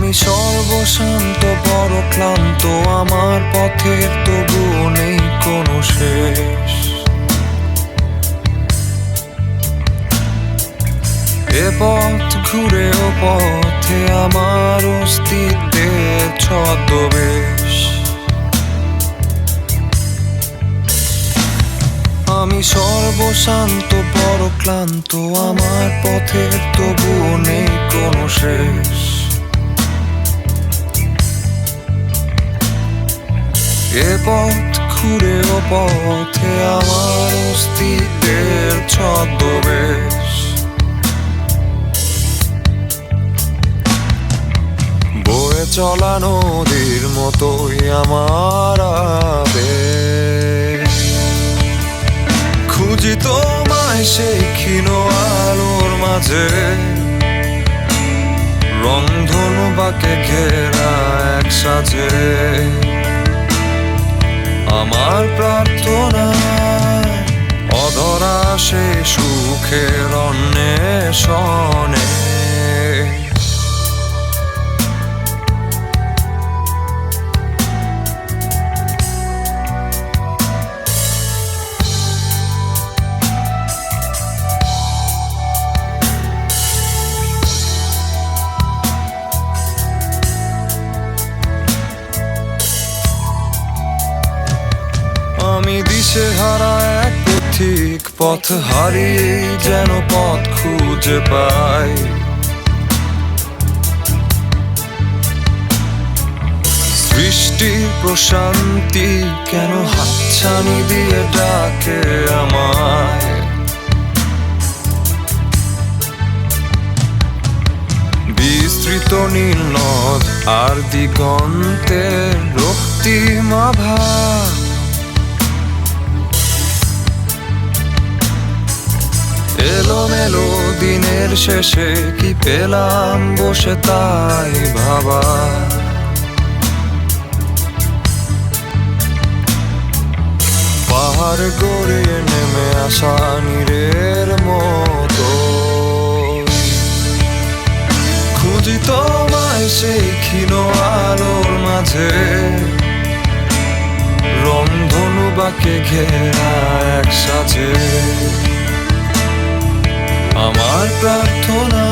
আমি সর্বশান্ত, বড় ক্লান্ত, আমার পথের তবুও নেই কোনো শেষ। এ পথ ঘুরে ও পথে আমার অস্তিত্বের ছদ্মবেশ। আমি সর্বশান্ত, বড় ক্লান্ত, আমার পথের তবুও নেই কোনো শেষ। এ পথ ঘুরে ও পথে আমার অস্তিত্বের ছদ্মবেশ। বয়ে চলা নদীর মতোই আমার খুঁজি তোমায় সেই ক্ষীণ আলোর মাঝে। রংধনু বাকে ঘেরা এক সাজে। আমার প্রার্থনা অধরা সে সুখের অন্বেষণে। দিশে হারা এক পথিক পথ হারিয়ে যেন পথ খুঁজে পাই। সৃষ্টি প্রশান্তি কেন হাতছানি দিয়ে ডাকে আমায়? বিস্তৃত নীল নদ আর দিগন্তের রক্তিমাভা এলোমেলো দিনের শেষে কি পেলাম বসে তাই ভাবা। পাহাড় গড়িয়ে নেমে আসা নীরের মতো। খুঁজি তোমায় সেই ক্ষীণ আলোর মাঝে। রংধনু বাকে ঘেরা এক সাজে। আমার প্রার্থনা।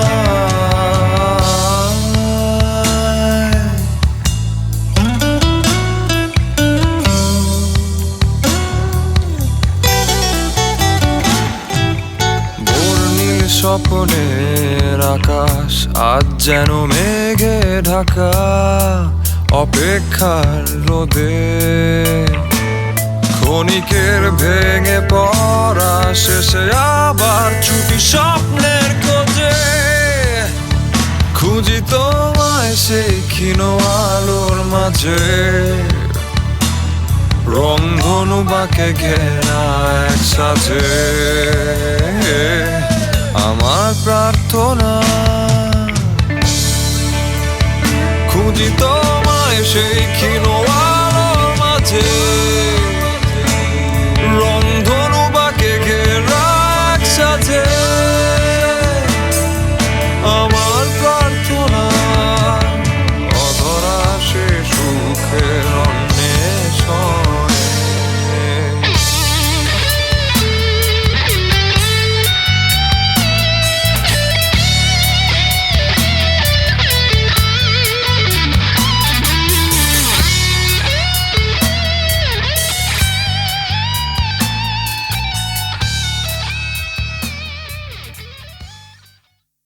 স্বপ্নের আকাশ আজ যেন মেঘে ঢাকা অপেক্ষার রোদে। ক্ষণিকের ভেঙে পড়া শেষে আবার ছুটি স্বপ্নের খোঁজে। খুঁজি তোমায় সেই ক্ষীণ আলোর মাঝে। রংধনু বাকে ঘেরা এক সাথে আমার প্রার্থনা। খুঁজি তোমায় সেই ক্ষীণ